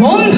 বন্ধুর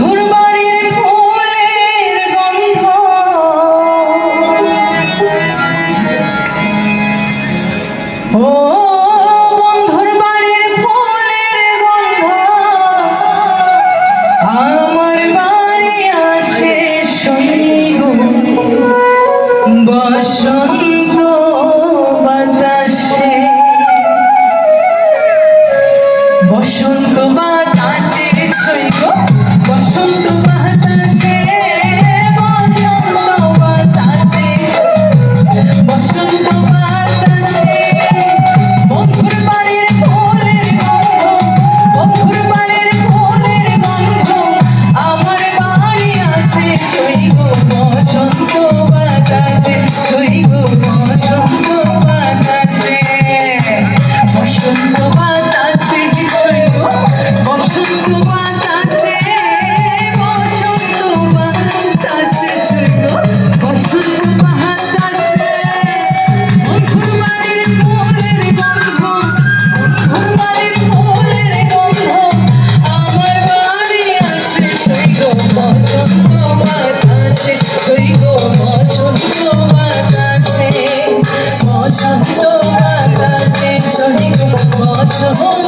বসন্ত বাতাসে সৈব বসন্ত